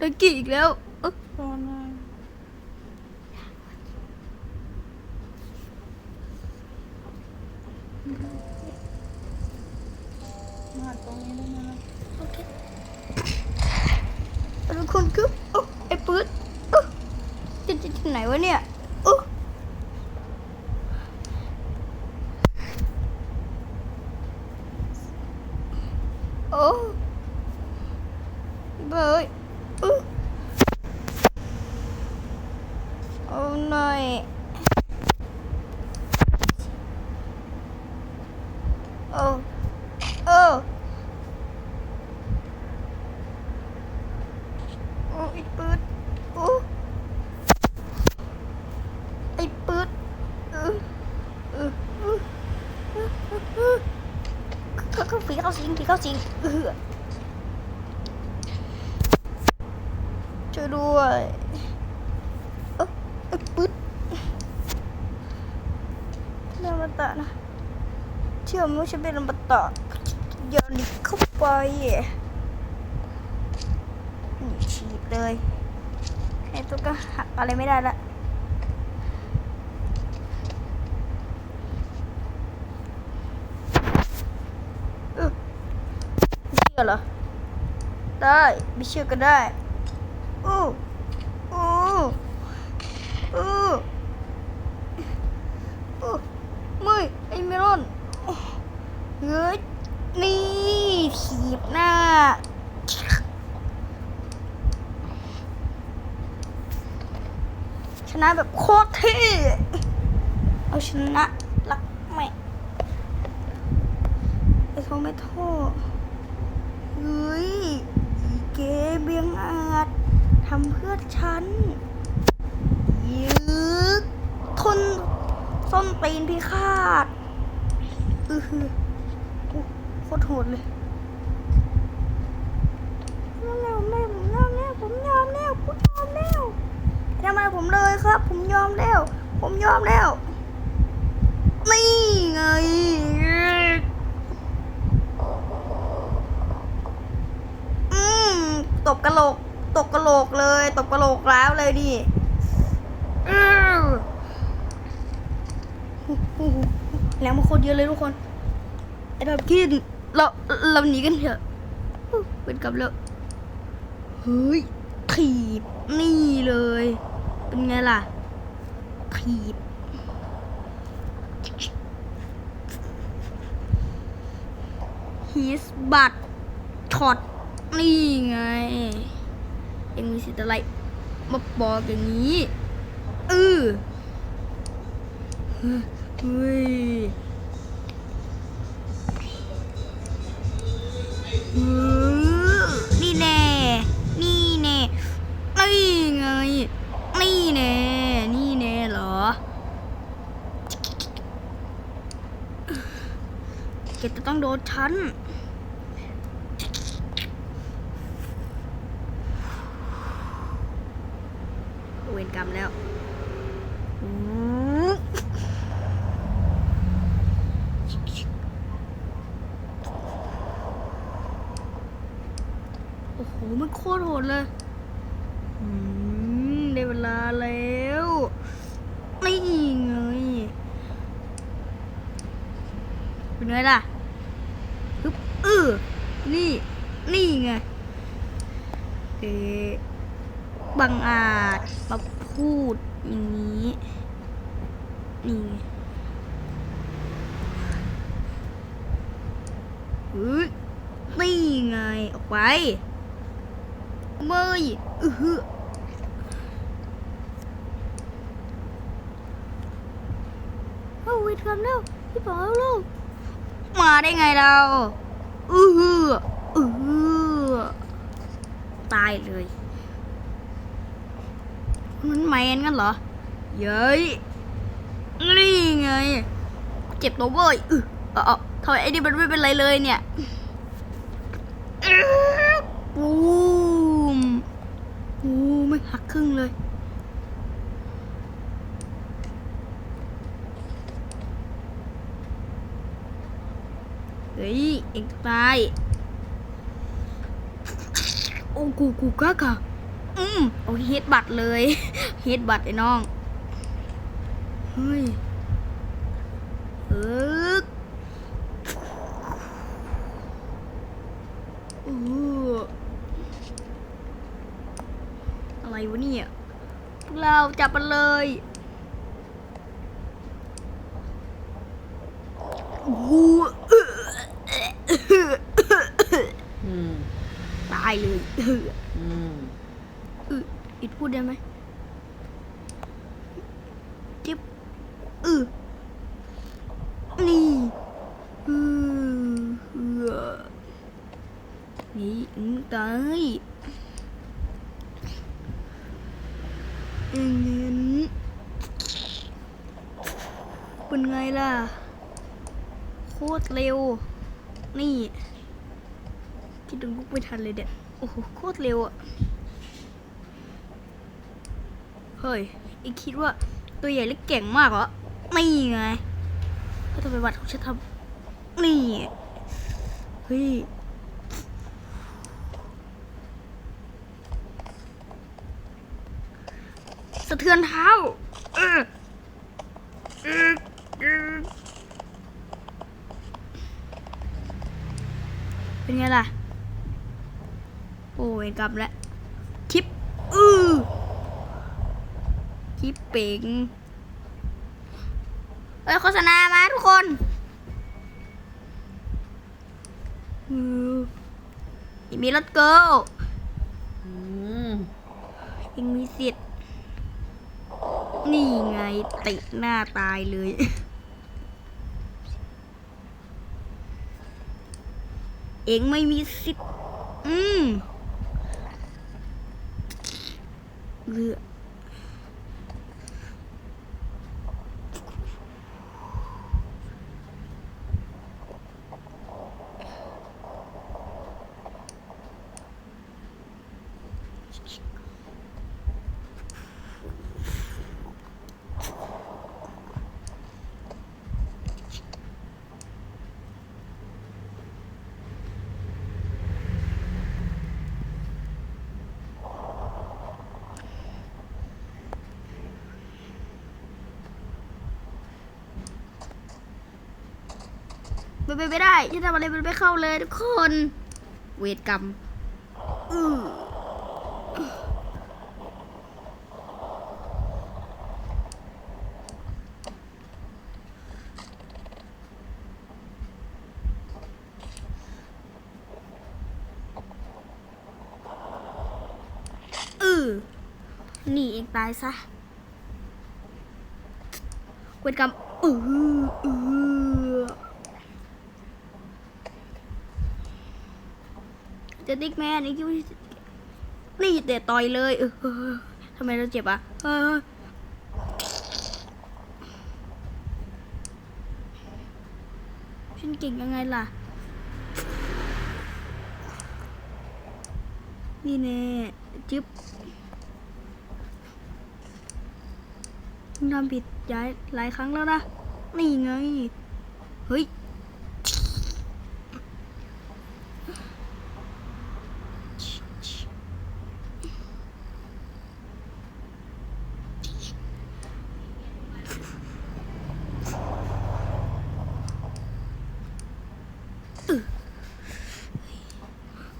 โดนกี่อีกแล้วเอ๊ะตอนนั้นมาตรงนี้ได้ไหมล่ะโอเคทุกคนคือโอ้ไอ้ปื๊ดโอ้จะจะที่ไหนวะเนี่ยโอ้โอ้เบยโอ้โอ้หน่อยโอ้โอ้โอ้ไอ้ปืดโอ้ไอ้ปืดเช่วยด้วยเอ้าไอ้ปืดเรื่องมันตะนะเชื่อมั้ยฉันเป็นลมตะโยนดิเข้าไปนี่ฉีดเลยไอ้ตัวก็หักอะไรไม่ได้ละเออเชื่อเหรอ ได้ไม่เชื่อก็ได้ โอ้โอ้โอ้โอ้ไม่ไอ้เมลอนเฮ้ยนี่ถีบหน้าชนะแบบโคตรเท่เอาชนะรักแม่ไอ้เขาไม่โทษเฮ้ย ทำเพื่อฉันยึกทนส้นตีนพิฆาตอือหือโคตรโหดเลยยอมแล้วแม่ผมยอมแล้วผมยอมแล้วผมยอมแล้วทำไมผมเลยครับ ผมยอมแล้ว ผมยอมแล้วนี่ไงอืมตบกระโหลก ตบกระโหลกเลยตบกระโหลกแล้วเลยดิแล้วมันโคตรเยอะเลยทุกคนไอ้ดอบกินเราเราหนีกันเถอะเป็นกับแล้วเฮ้ยถีบนี่เลย เป็นไงล่ะถีบฮิสบัตช็อตนี่ไง เอ็งมีสิทธิ์อะไร มาบอกอย่างนี้เออเฮ้ยนี่แน่ นี่แน่นี่ไง นี่แน่ นี่แน่เหรอแกจะต้องโดนฉัน เวร กรรมแล้วโอ้โห มันโคตรโหดเลยได้เวลาแล้วนี่ไงเป็นไงล่ะฮึบเออนี่ นี่ไงเอ๊ บังอาจมาพูดอย่างนี้ นี่เฮ้ยนี่ไง ออกไปไม่อือหือเอาวิทย์กันแล้วพี่ป๋อเอาลูกมาได้ไงเราอือออืออตายเลย มันแมนกันเหรอ เย้ย นี่ไง เจ็บตัวเว้ยอือเออเออทำไมไอ้นี่มันไม่เป็นไรเลยเนี่ยอื้อบูมบูมไม่หักครึ่งเลย เฮ้ยเอ็งตาย โอ้กูกูกากา อืมโอ้ยเฮดบัตรเลยเฮดบัตรไอ้น้อง เฮ้ยเอออู้อะไรวะเนี่ยพวกเราจับมันเลยโอ้โหอืมตายเลย อืออิดพูดได้ไหมจิ๊บอือนี่อืออนี่อืมตายอืมเป็นไงล่ะ โคตรเร็ว นี่คิดถึงลุกไม่ทันเลยเด็ดโอ้โห โคตรเร็วอะ เฮ้ยอีกคิดว่าตัวใหญ่และเก่งมากเหรอนี่ไงก็ทำไมวัดของฉันทำนี่ เฮ้ยสะเทือนเท้าเออเออเออเป็นไงล่ะ โอ้ยกลับแล้ว คลิป อือ คลิปเป่งเอ้ยโฆษณามาทุกคนอือมีรถเกิลอืมยังมีสิทธิ์ นี่ไงติดหน้าตายเลย เองไม่มีสิทธิ์ อืมเลือ ไม่ไปไม่ได้ฉันทำอะไรมันไม่เข้าเลยทุกคน เวทกรรมอืออือนี่เองตายซะเวทกรรมอืออือ จะติ๊กแมนนี่คิดว่านี่แต่ต่อยเลยเออทำไมเราเจ็บอะเออฉันเก่งยังไงล่ะ นี่แน่จึ๊บทำผิดย้ายหลายครั้งแล้วนะ นี่ไง เฮ้ย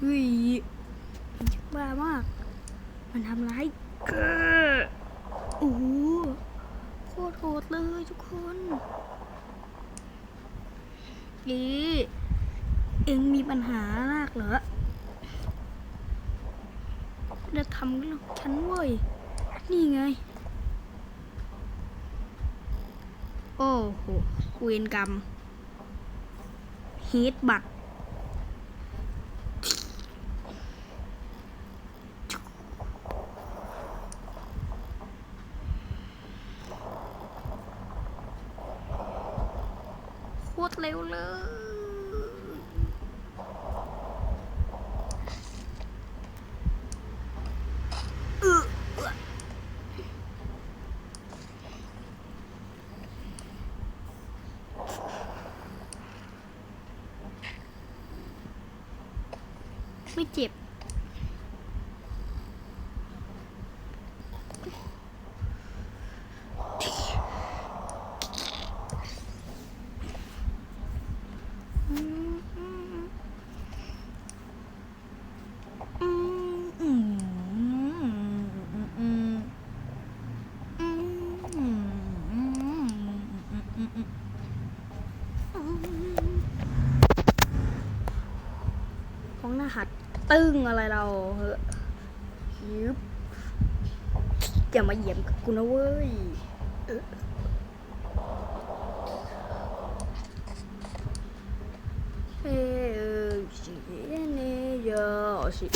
เฮ้ย มาก มันทำร้ายเกอโอ้โหโคตรโหดเลยทุกคนเอ๊ะเอ็งมีปัญหามากเหรอจะทำกับฉันเว้ย นี่ไง โอ้โหเวรกรรมฮีทบัตร ตรเร็วเลย ไม่เจ็บ ตึ้งอะไรเราเฮ้ยยึบอย่ามาเหยียบกูนะเว้ยเออเออสิเนยอสิ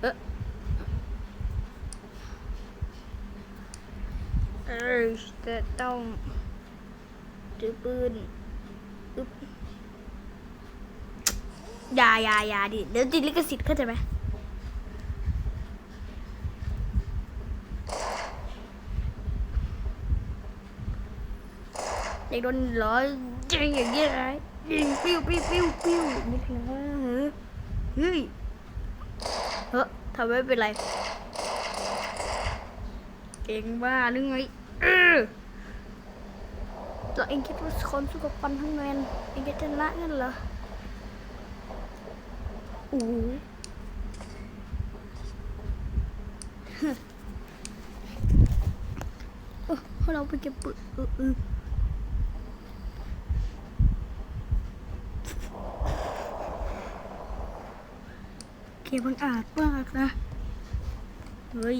เออเออจะต้องถือปืนอึ๊บ อย่าอย่าอย่าดิเดี๋ยวติดลิขสิทธิ์เข้าใจไหมอยากโดนล้อจริงอย่างนี้ไรยิงปิ้วปิ้วปิ้วปิ้วนี่ถึงว่าเฮ้ยเฮ้ยเฮ้ยทำไมไม่เป็นไร เก่งบ้าหรือไงเออแล้วเองคิดว่าคนสู้กับปันทั้งแมนเองจะชนะงั้นเหรอ อ้โหเออให้เราไปเก็บปืนเออเออเกมมันอาจมากนะ เฮ้ย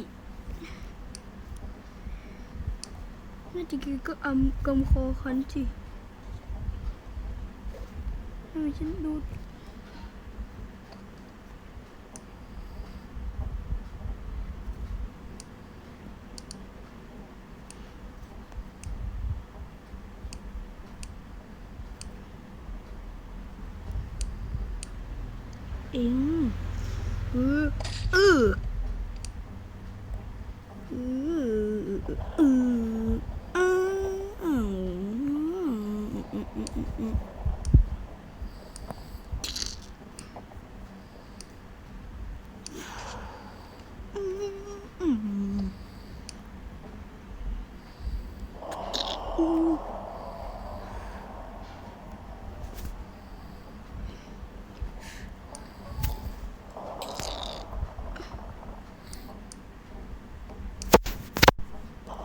น่าจะกินก็อำกำคอคันสิทำไมฉันดู องเออเออเออเออเออ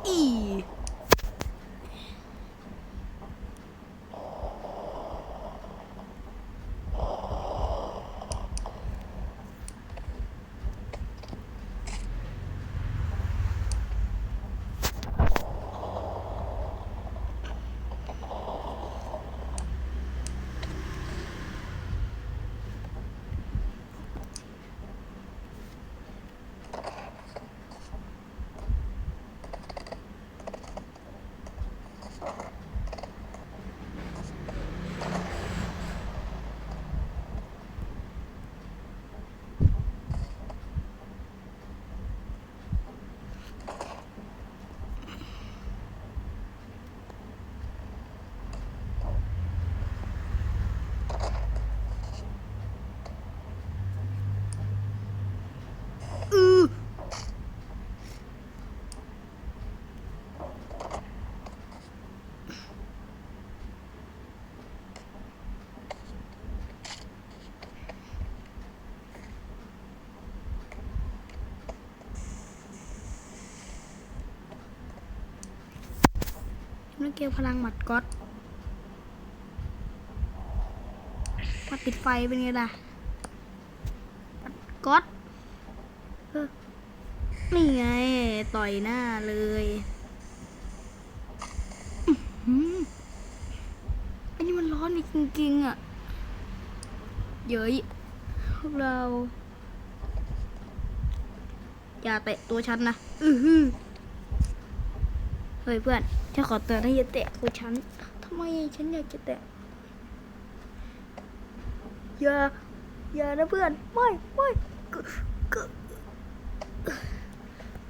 อีอือ นักเกมพลังหมัดก๊อตถ้าปิดไฟเป็นไงล่ะหมัดก๊อตนี่ไง ต่อยหน้าเลยอันนี้มันร้อนจริงๆอะ เย้ยพวกเรา อย่าเตะตัวฉันนะ อือหือ เฮ้ยเพื่อนฉันขอเตือนให้อย่าแตะตัวฉันทำไมฉันอยากจะแตะอย่าอย่านะเพื่อนไม่ไม่กก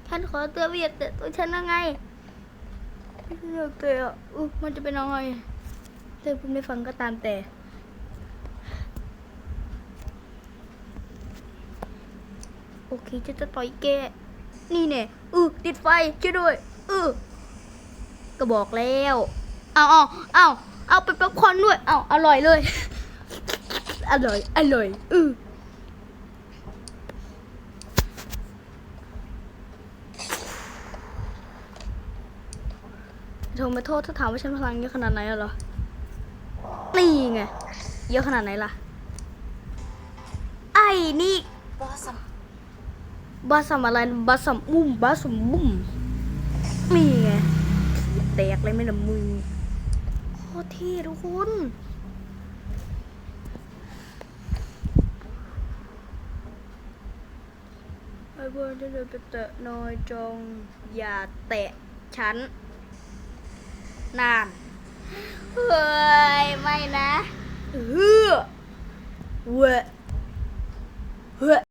ฉันขอเตือนว่าอย่าแตะตัวฉันยังไงไม่อยากแตะอะอุ๊ยมันจะเป็นยังไงเธอคุณไม่ฟังก็ตามแต่โอเคจะจะต่อยแก นี่เนี่ยอือติดไฟช่วยด้วยอือ ก็บอกแล้วเอาเอาเอาเอาไปป๊อปคอร์นด้วยเอาอร่อยเลย อร่อยอร่อยอือโทรมาโทษถ้าถามว่าฉันพลังเยอะขนาดไหนอะเหรอ นี่ไง เยอะขนาดไหนล่ะนี่บอสซัมบาสัมอะไรบาสัมบุ้มบาสัมบุ้มนี่ไงถีบ แตกเลยไม่ละมึงโคตรเท่ทุกคนไอ้เพื่อนที่เดินไปเตะนอยจง อย่าแตะฉันนานเฮ้ย ไม่นะเฮ้อเว้เฮ้